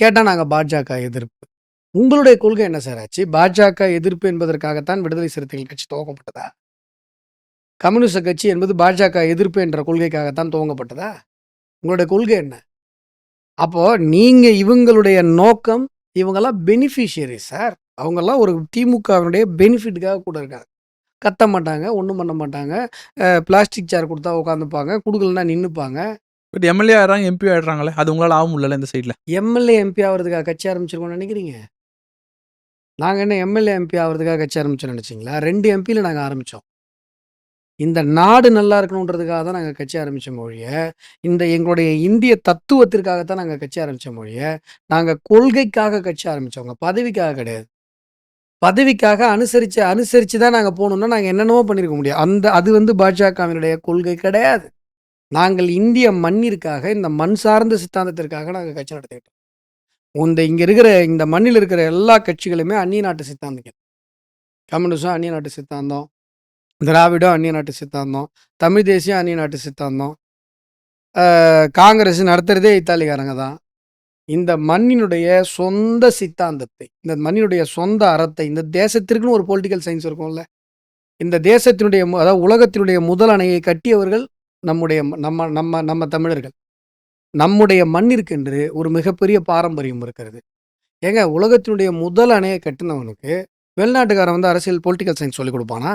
கேட்டால் நாங்கள் பாஜக எதிர்ப்பு. உங்களுடைய கொள்கை என்ன சார் ஆச்சு? பாஜக எதிர்ப்பு என்பதற்காகத்தான் விடுதலை சிறுத்தைகள் கட்சி துவங்கப்பட்டதா? கம்யூனிஸ்ட கட்சி என்பது பாஜக எதிர்ப்பு என்ற கொள்கைக்காகத்தான் துவங்கப்பட்டதா? உங்களுடைய கொள்கை என்ன? அப்போது நீங்கள் இவங்களுடைய நோக்கம் இவங்கெல்லாம் பெனிஃபிஷியரி சார் அவங்கெல்லாம் ஒரு திமுகவினுடைய பெனிஃபிட்டுக்காக கூட இருக்காங்க. கத்த மாட்டாங்க ஒன்றும் பண்ண மாட்டாங்க. பிளாஸ்டிக் சேர் கொடுத்தா உட்காந்துப்பாங்க கொடுக்கலன்னா நின்றுப்பாங்க பட் எம்எல்ஏ ஆகிறாங்க எம்பி ஆயிடுறாங்களே அது உங்களால் ஆக முடியல இந்த சைடில் எம்எல்ஏ எம்பி ஆகிறதுக்காக கட்சி ஆரம்பிச்சிருக்கோம்னு நினைக்கிறீங்க? நாங்கள் என்ன எம்எல்ஏ எம்பி ஆகிறதுக்காக கட்சி ஆரம்பிச்சோம் நினச்சிங்களா? ரெண்டு எம்பியில் நாங்கள் ஆரம்பித்தோம் இந்த நாடு நல்லா இருக்கணுன்றதுக்காக தான் நாங்கள் கட்சி ஆரம்பித்த மொழிய இந்த எங்களுடைய இந்திய தத்துவத்திற்காகத்தான் நாங்கள் கட்சி ஆரம்பித்த மொழிய நாங்கள் கொள்கைக்காக கட்சி ஆரம்பித்தவங்க பதவிக்காக கிடையாது. பதவிக்காக அனுசரித்து அனுசரித்து தான் நாங்கள் போகணுன்னா நாங்கள் என்னென்னவோ பண்ணியிருக்க முடியும். அந்த அது வந்து பாஜகவினுடைய கொள்கை கிடையாது. நாங்கள் இந்திய மண்ணிற்காக இந்த மண் சார்ந்த சித்தாந்தத்திற்காக நாங்கள் கட்சி நடத்திக்கிட்டோம். இந்த இங்கே இருக்கிற இந்த மண்ணில் இருக்கிற எல்லா கட்சிகளுமே அந்நிய நாட்டு சித்தாந்திகள் கம்யூனிஸ்டும் அந்நிய நாட்டு சித்தாந்தம் திராவிடம் அந்நிய நாட்டு சித்தாந்தம் தமிழ் தேசியம் அந்நிய நாட்டு சித்தாந்தம். காங்கிரஸ் நடத்துகிறதே இத்தாலிக்காரங்க தான். இந்த மண்ணினுடைய சொந்த சித்தாந்தத்தை இந்த மண்ணினுடைய சொந்த அறத்தை இந்த தேசத்திற்குன்னு ஒரு பொலிட்டிக்கல் சயின்ஸ் இருக்கும்ல. இந்த தேசத்தினுடைய அதாவது உலகத்தினுடைய முதல் அணையை கட்டியவர்கள் நம்முடைய நம்ம நம்ம நம்ம தமிழர்கள் நம்முடைய மண்ணிற்கென்று ஒரு மிகப்பெரிய பாரம்பரியம் இருக்கிறது. ஏங்க உலகத்தினுடைய முதல் அணையை கட்டினவனுக்கு வெளிநாட்டுக்காரன் வந்து அரசியல் பொலிட்டிக்கல் சயின்ஸ் சொல்லிக் கொடுப்பானா?